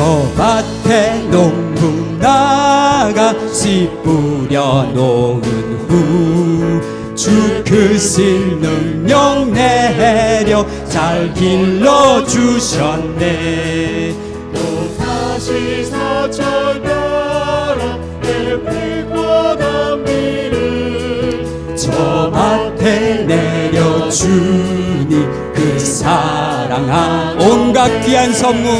저 밭에 농부 나가 씨 뿌려 놓은 후 주 크신 능력 내려 잘 길러 주셨네. 사실 사철별아 내 빛과 담비를 저 밭에 내려주니 그 사랑 한 온갖 귀한 선물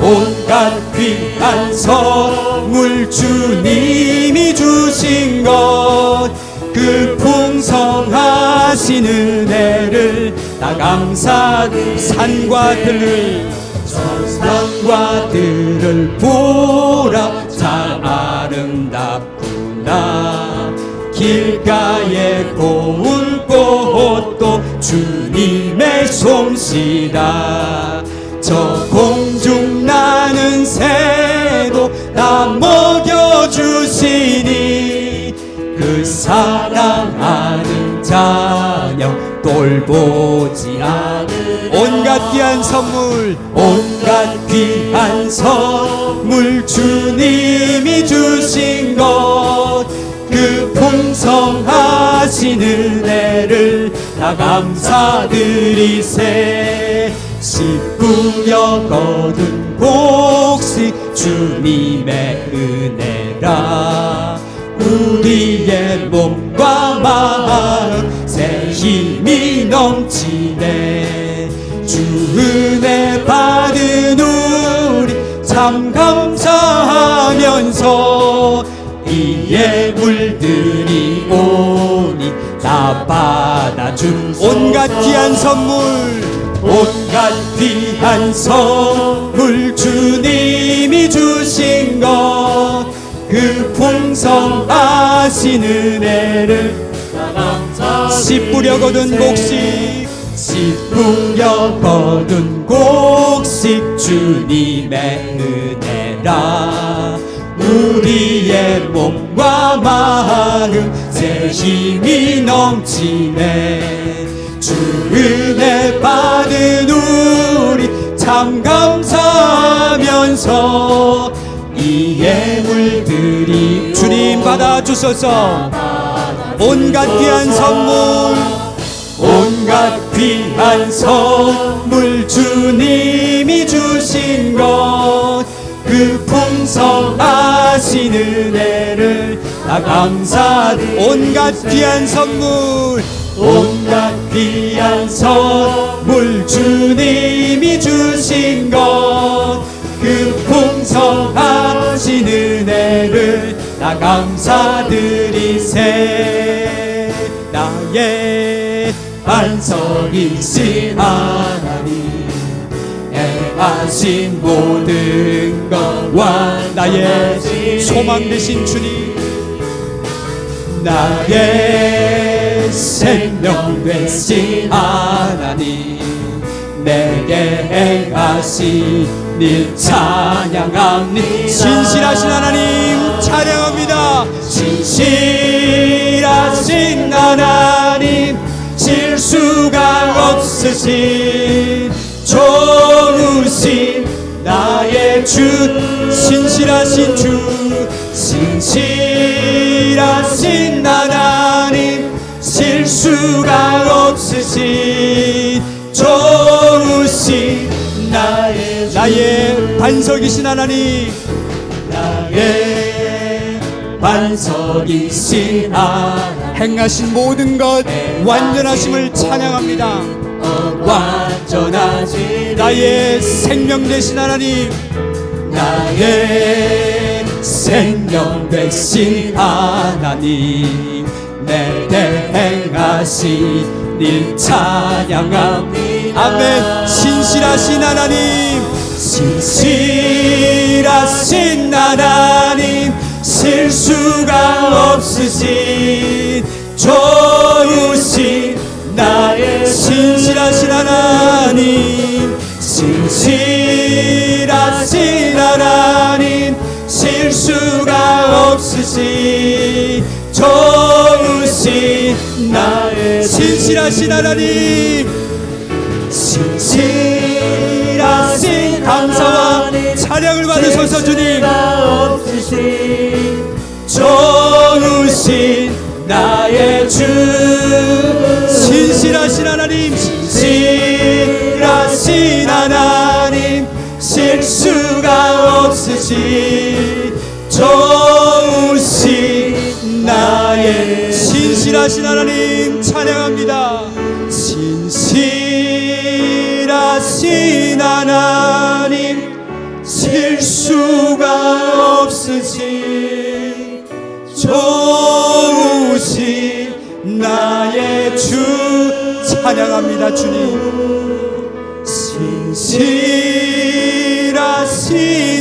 온갖 귀한 선물 주님이 주신 것. 그 풍성하신 은혜를 다 감사 산과 들을 산과 들을 보라. 참 아름답구나. 길가에 고운 꽃도 주님의 솜씨다 저 공중 나는 새도 다 먹여주시니 그 사랑하는 자녀 돌보지 않은 온갖 귀한 선물 온갖 귀한 선물 주님이 주신 것. 그 풍성하신 은혜를 다 감사드리세 씨 뿌려 거둔 곡식 주님의 은혜라 우리의 몸과 마음 새 힘이 넘치네. 주 은혜 받은 우리 참 감사하면서 이에 물들이 오니 다 받아준 온갖 귀한 선물 온갖 귀한 선물 주님이 주신 것 그 풍성하신 은혜를 씨 뿌려 거둔 곡식 씨 뿌려 거둔 곡식 주님의 은혜라. 우리의 몸과 마음 새 힘이 넘치네 주 은혜 받은 우리 참 감사하면서 이에 물들이 주님 받아주소서. 온갖 귀한 선물 온갖 귀한 선물 주님이 주신 것 그 풍성하신 은혜를 다 감사드 온갖 귀한 선물 온갖 귀한 선물 주님이 주신 것 그 풍성하신 은혜를 다 감사드리세. 나의 반석이신 하나님 행하신 모든 것과 나의 소망 되신 주님. 나의 생명 되신 하나님 내게 행하신 일 찬양합니다. 신실하신 하나님 찬양합니다. 신실하신 하나님 실수가 없으신 좋으신 나의 주 신실하신 주. 신실하신 수가 없으신 좋으신 나의 나의 반석이신 하나님. 나의 반석이신 하나님. 행하신 모든 것 완전하심을 찬양합니다. 완전하신 나의 생명 되신 하나님. 나의 생명 되신 하나님 내게 행하신 일 찬양합니다. 아멘. 신실하신 하나님. 신실하신 하나님. 실수가 없으신 좋으신 나의 신실하신 하나님. 신실하신 하나님. 실수가 없으신 나의 신실하신 하나님. 신실하신 감사와 찬양 찬양을 받으소서 주님. 좋으신 나 신실하신 하나님 찬양합니다. 신실하신 하나님 실수가 없으신 좋으신 나의 주 찬양합니다 주님. 신실하신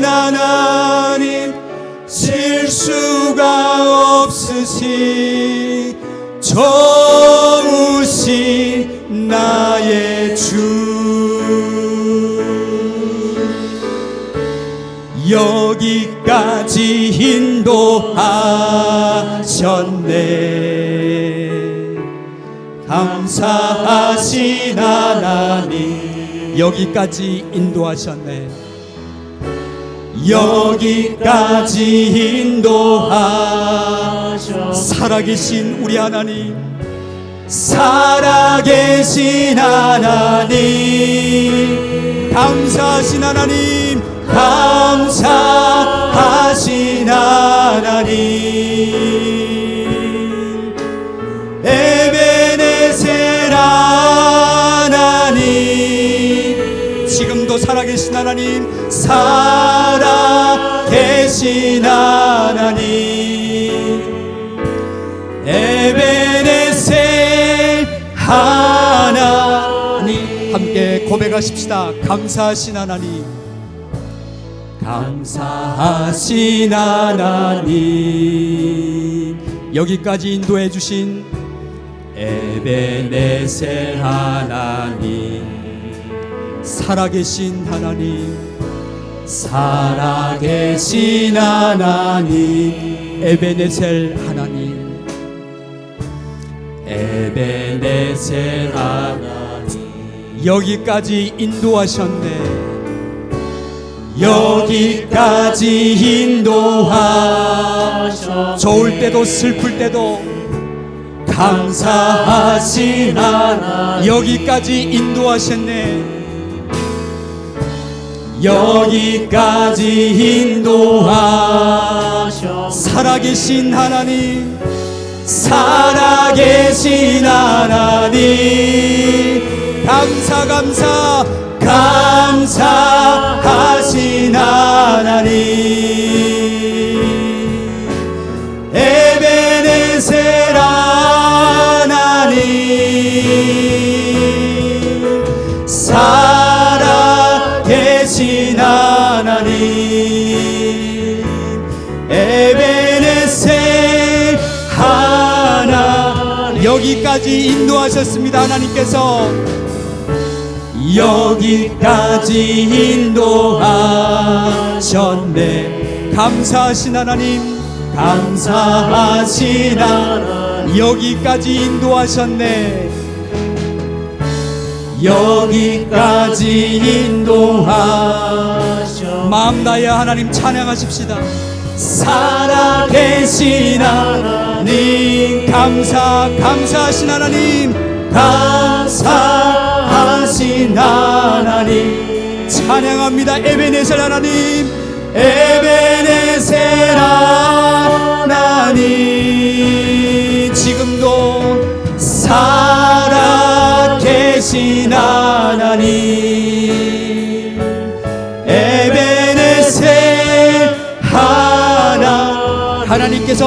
하나님 실수가 없으신 좋으신 나의 주. 여기까지 인도하셨네. 감사하신 하나님. 여기까지 인도하셨네. 여기까지 인도하 살아계신 우리 하나님. 살아계신 하나님. 감사하신 하나님. 감사하신 하나님. 에베네셀 하나님. 지금도 살아계신 하나님. 살아계신 하나님 에베네셀 하나님. 함께 고백하십시다. 감사하신 하나님. 감사하신 하나님. 여기까지 인도해 주신 에베네셀 하나님. 살아계신 하나님. 살아계신 하나님. 에베네셀 하나님 에베네셀 하나님 여기까지 인도하셨네. 여기까지 인도하셔 좋을 때도 슬플 때도 감사하신 하나님 여기까지 인도하셨네. 여기까지 인도하셔 살아계신 하나님 살아계신 하나님. 감사 감사 감사하신 하나님 여기까지 인도하셨습니다 하나님께서. 여기까지 인도하셨네. 감사하신 하나님 감사하신 하나님. 여기까지 인도하셨네. 여기까지 인도하셨 마음 다해 하나님 찬양하십시다. 살아계신 하나님 감사 감사하신 하나님 감사하신 하나님. 찬양합니다. 에베네셀 하나님 에베네셀 하나님. 지금도 살아계신 하나님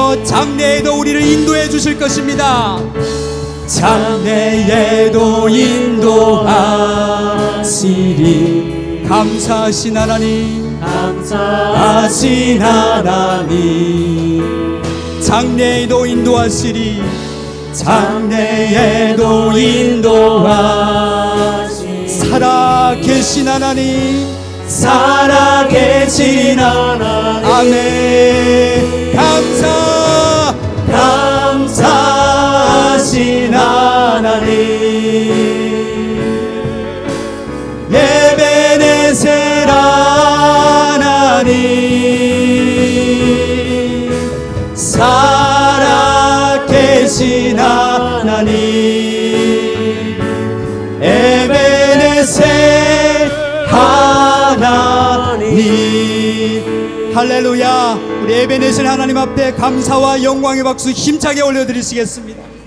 하나님께서 장래에도 우리를 인도해 주실 것입니다. 장래에도 인도하시리. 감사하신 하나님. 감사하신 하나님. 장래에도 인도하시리. 장래에도 인도하시리. 살아계신 하나님. 살아계신 하나님. 아멘 에베네셀 하나님 살아계신 하나님 에베네셀 하나님. 할렐루야. 우리 에베네셀 하나님 앞에 감사와 영광의 박수 힘차게 올려드리시겠습니다.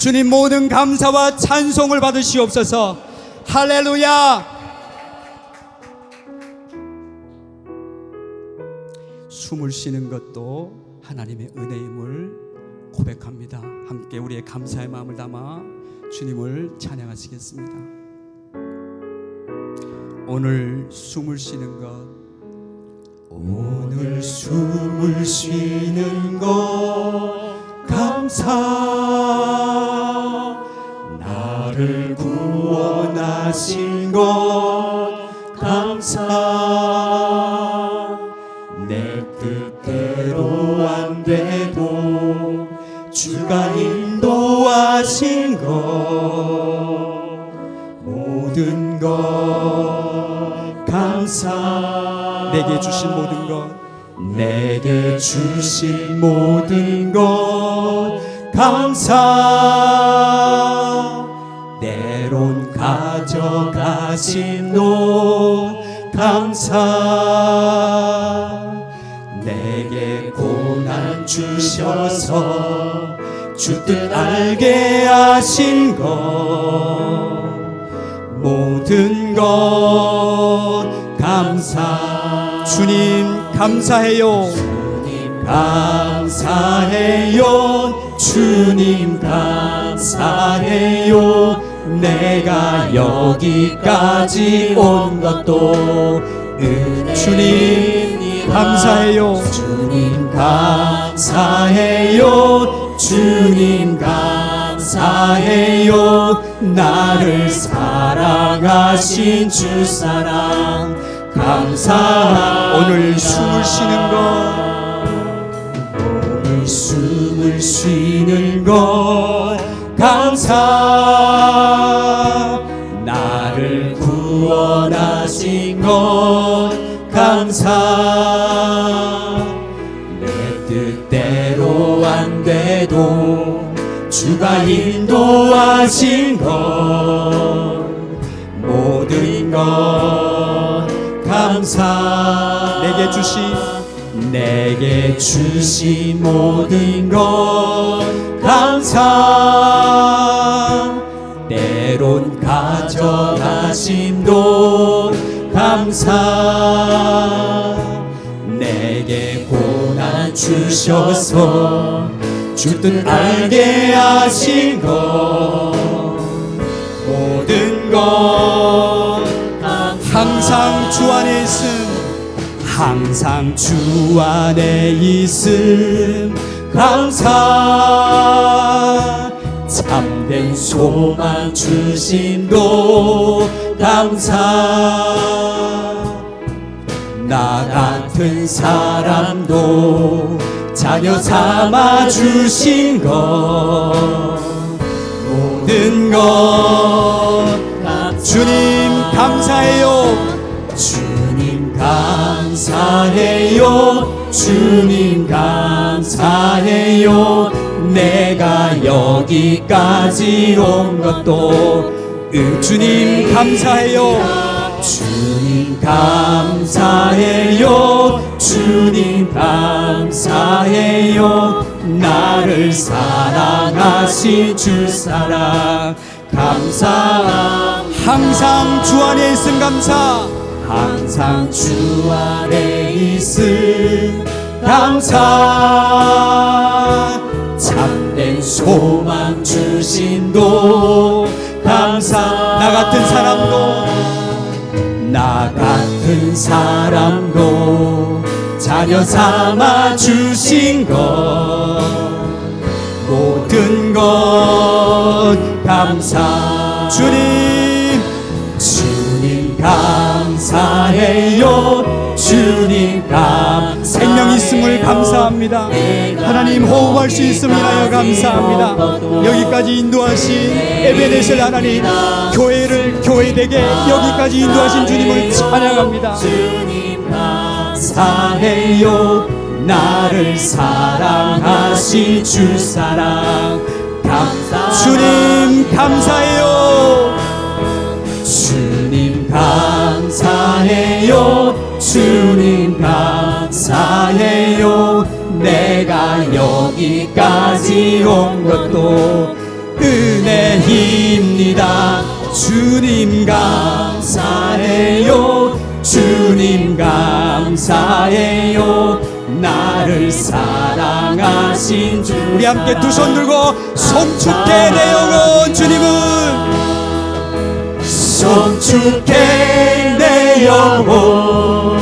주님 모든 감사와 찬송을 받으시옵소서. 할렐루야. 숨을 쉬는 것도 하나님의 은혜임을 고백합니다. 함께 우리의 감사의 마음을 담아 주님을 찬양하시겠습니다. 오늘 숨을 쉬는 것. 오늘 숨을 쉬는 것 감사. 나를 구원하신 것 감사. 내 뜻대로 안 돼도 주가 인도하신 것 모든 것 감사. 내게 주신 모든 것. 내게 주신 모든 것 감사. 때론 가져가신 것 감사. 내게 고난 주셔서 주뜻 알게 하신 것. 모든 것 감사. 주님 감사해요. 주님 감사해요 주님 감사해요. 내가 여기까지 온 것도 주님 감사해요. 주님 감사해요. 주님 감사해요. 나를 사랑하신 주 사랑 감사 오늘 숨을 쉬는 것 감사 나를 구원하신 것 감사. 내 뜻대로 안 돼도 주가 인도하신 것 모든 것 감사. 내게 주신 내게 주신 모든 것 때론 가져가심도 감사 내게 고난 주셔서 주뜻 알게 하신 것 모든 것 항상 주 안에 있음 항상 주 안에 있음 감사 참된 소망 주심도 감사. 나 같은 사람도 자녀 삼아 주신 것. 모든 것 주님 감사해요. 주님 감사해요. 주님 감사해요 내가 여기까지 온 것도 은 주님 감사해요. 주님 감사해요. 주님 감사해요. 나를 사랑하신 주 사랑 감사 항상 주 안에 있음 감사. 항상 주 안에 있음 감사 참된 소망 주신도 감사. 나 같은 사람도. 나 같은 사람도 자녀 삼아 주신 것. 모든 것 감사. 주님. 주님 감사해요. 주님 감 생명 있음을 감사합니다. 하나님 호흡할 수 있음을 하여 감사합니다. 여기까지 인도하신 에베네셀 하나님 교회를 교회되게 여기까지 인도하신 주님을 찬양합니다. 주님 감사해요. 나를 사랑하신 주 사랑. 감사 주님 감사해요. 주님 감사해요. 주님 감사해요 내가 여기까지 온 것도 은혜입니다. 주님 감사해요. 주님 감사해요. 나를 사랑하신 주 우리 함께 두 손 들고 송축해 내 영혼 주님은 송축해 내 영혼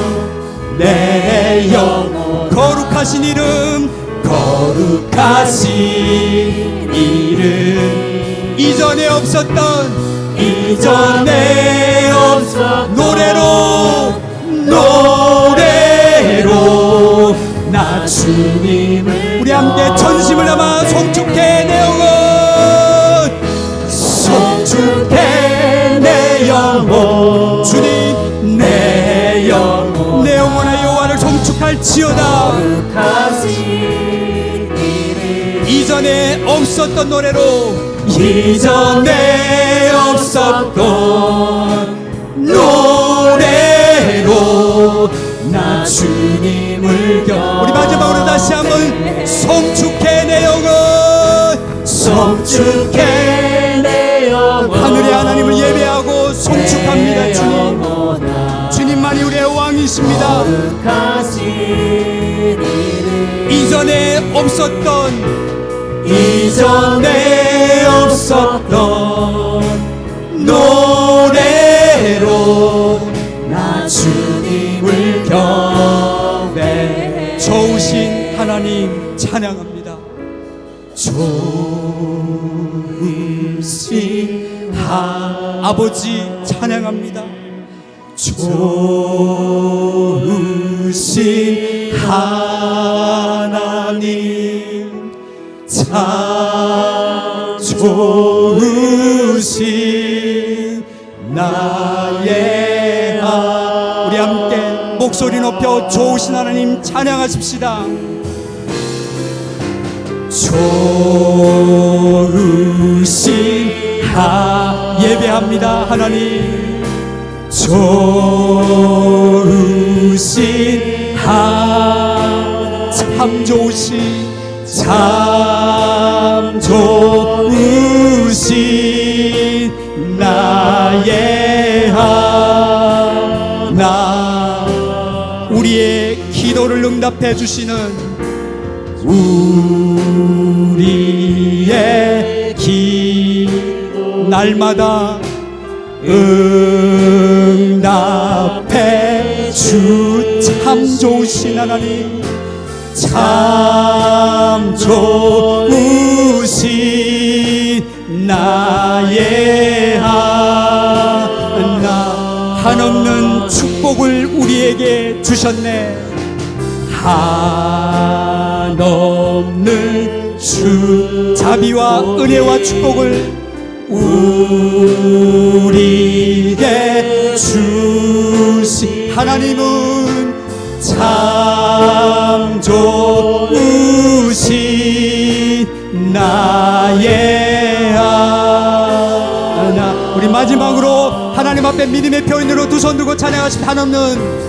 내 영혼 거룩하신 이름 거룩하신 이름. 이전에 없었던 이전에 없었던 노래로 노래로 나 주님을 우리 함께 전심을 담아 송축해 내 영혼 송축해 내 영혼 주님 내 영혼 내 영혼의 여호와를 송축할지어다 없었던 노래로 이전에 없었던 노래로 나 주님을 겨 우리 마지막으로 다시 한번 송축해 내 영혼 송축해 내 영혼 하늘의 하나님을 예배하고 송축합니다 내 주님 주님만이 우리의 왕이십니다. 이전에 없었던 이 전에 없었던 노래로 나 주님을 경배해 좋으신 하나님 찬양합니다. 좋으신 하 아버지 찬양합니다. 좋으신 하나님 참 좋으신 나의 하. 우리 함께 목소리 높여 좋으신 하나님 찬양하십시다. 좋으신 하. 예배합니다 하나님. 좋으신 하. 참 좋으신 참 좋으신 나의 하나. 우리의 기도를 응답해 주시는 우리의 기 날마다 응답해 주참 좋으신 하나님. 참 좋으신 나의 하나. 한없는 축복을 우리에게 주셨네. 한없는 주 자비와 은혜와 축복을 우리에게 주신 하나님은 참 좋으신 나의 하나. 우리 마지막으로 하나님 앞에 믿음의 표현으로 두 손 들고 찬양하신 한없는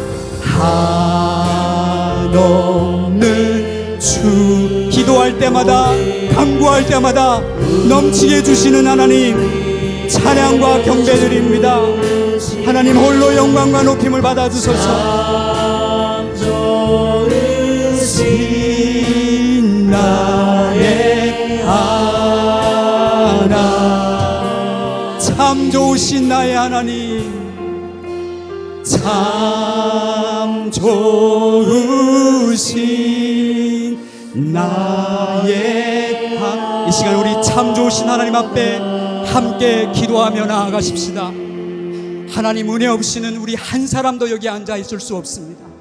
한없는 주. 기도할 때마다 간구할 때마다 넘치게 해주시는 하나님 찬양과 경배드립니다. 하나님 홀로 영광과 높임을 받아주소서 참 좋으신 나의 하나님 참 좋으신 나의 하 이 시간 우리 참 좋으신 하나님 앞에 함께 기도하며 나아가십시다. 하나님 은혜 없이는 우리 한 사람도 여기 앉아 있을 수 없습니다